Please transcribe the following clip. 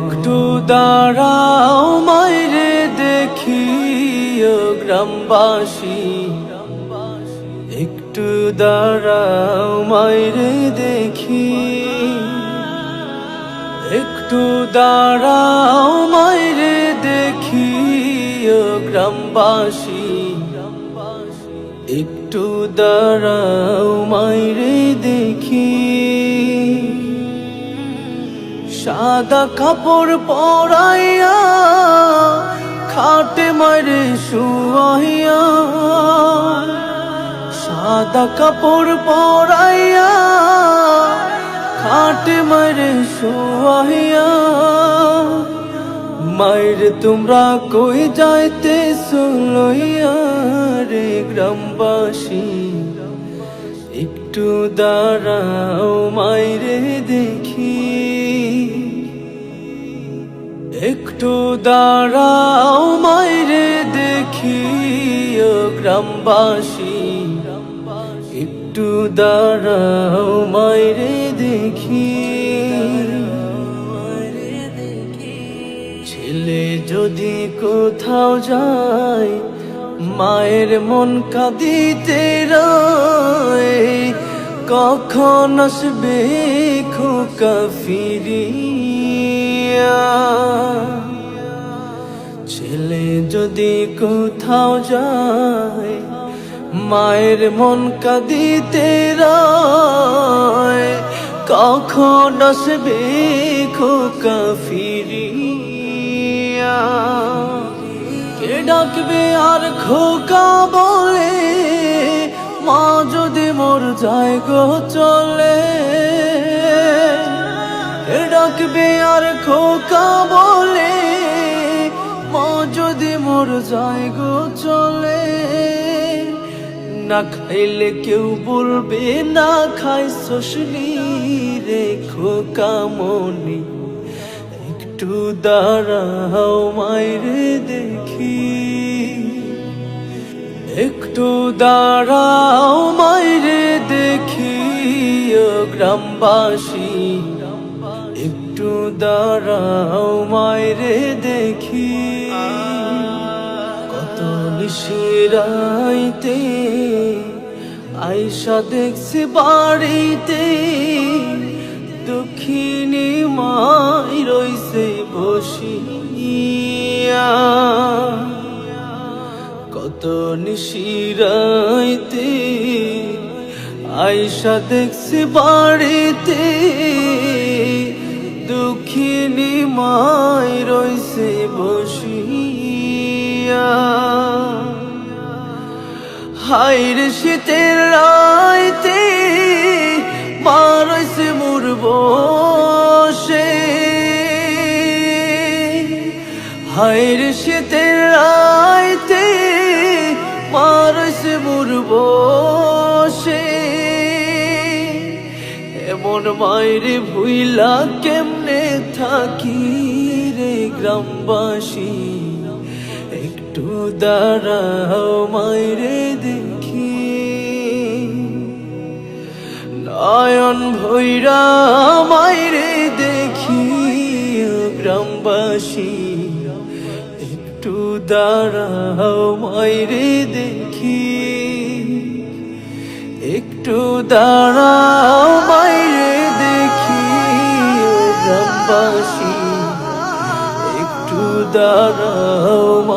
একটু দাঁড়াও মাইরে দেখি গ্রামবাসী। একটু দাঁড়াও মাইরে দেখি। একটু দাঁড়াও মাইরে দেখি গ্রামবাসী। একটু দাঁড়াও মাইরে সাদা কাপড় পরাইয়া খাটে মারে শুয়াইয়া, সাদা কাপড় পরাইয়া খাটে মারে শুয়াইয়া মায়ের তোমরা কই যাইতে লইয়া রে গ্রামবাসী? একটু দাঁড়াও মাইরে দেখি। একটু দাঁড়াও মাইরে দেখি গ্রামবাসী একটু দাঁড়াও মাইরে দেখি। ছেলে যদি কোথাও যায়, মায়ের মন কাঁদিতে কখন আসবে খোকা ফিরিয়া? ছেলে যদি কোথাও যায়, মায়ের মন কাঁদিতে কখন আসবে খোকা ফিরিয়া? কে ডাকবে আর খোকা বলে, মা যদি মোর যায় গো চলে? কে ডাকবে আর খোকা বলে মোর যায় গো চলে। না খাইলে কেউ বলবে, না খাই শোষনি রে খোকা মনি একটু দাঁড়াও মাইরে দেখি। একটু দাঁড়াও মাইরে দেখি, ও গ্রামবাসী। একটু দাঁড়াও মাইরে দেখি। নিশিরাইতে আয়সা দেখছি বাড়িতে দক্ষিণী মাই রইছে বসিয়া। কত নিশিরাইতে আয়সা দেখছি বাড়িতে, দুঃখিনী মাই রইছে বসিয়া। হাইর শীতের রাইতে মা রইছে মোর বসে। হাইর শীতের রাইতে মা রইছে মোর বসে। এমন মায়ের ভুইলা কেমনে থাকি রে গ্রামবাসী? একটু দাঁড়াও মায়েরে দেখি। নয়ন ভৈরা মায়েরে দেখি, গ্রামবাসী, একটু দাঁড়াও মায়েরে দেখি। একটু দাঁড়াও মাইরে দেখি, গ্রামবাসী, একটু দাঁড়াও মাইরে